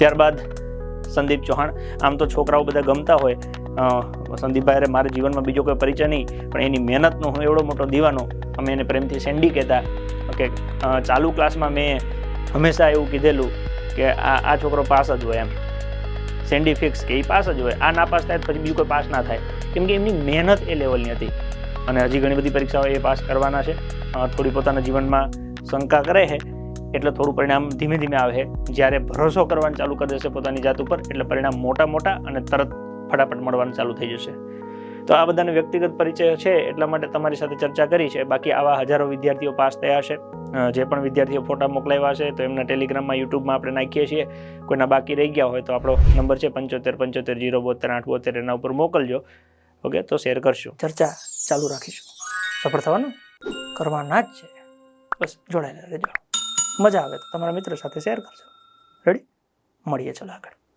ત્યારબાદ સંદીપ ચૌહાણ. આમ તો છોકરાઓ બધા ગમતા હોય. સંદીપભાઈ અરે મારા જીવનમાં બીજો કોઈ પરિચય નહીં, પણ એની મહેનતનો હું એવડો મોટો દીવાનો. અમે એને પ્રેમથી સેન્ડી કહેતા કે ચાલુ ક્લાસમાં મેં હંમેશા એવું કીધેલું કે આ આ છોકરો પાસ જ હોય એમ. સેન્ડી ફિક્સ કે એ પાસ જ હોય. આ ના પાસ થાય પછી બીજું કોઈ પાસ ના થાય. કેમ કે એમની મહેનત એ લેવલની હતી. અને હજી ઘણી બધી પરીક્ષાઓ એ પાસ કરવાના છે. થોડી પોતાના જીવનમાં શંકા કરે છે. એટલે થોડું પરિણામ ધીમે ધીમે આવે. જ્યારે ભરોસો કરવાનું ચાલુ કરી દેશે પોતાની જાત ઉપર, એટલે પરિણામ મોટા મોટા અને તરત ફટાફટ મળવાનું ચાલુ થઈ જશે. તો આ બધાનો વ્યક્તિગત પરિચય છે, એટલા માટે તમારી સાથે ચર્ચા કરી છે. બાકી આવા હજારો વિદ્યાર્થીઓ પાસ થયા છે. જે પણ વિદ્યાર્થીઓ ફોટા મોકલાવ્યા છે, તો એમના ટેલિગ્રામમાં, યુટ્યુબમાં આપણે નાખીએ છીએ. કોઈના બાકી રહી ગયા હોય તો આપણો નંબર છે પંચોતેર પંચોતેર, જીરો, બોતેર, આઠ, બોતેર, એના ઉપર મોકલજો. ઓકે, તો શેર કરશું. ચર્ચા ચાલુ રાખીશું. સફળ થવાનું? કરવાના જ છે. બસ, જોડાયેલા રહેજો. મજા આવે તો તમારા મિત્રો સાથે શેર કરજો. રેડી મળીએ ચલો આગળ.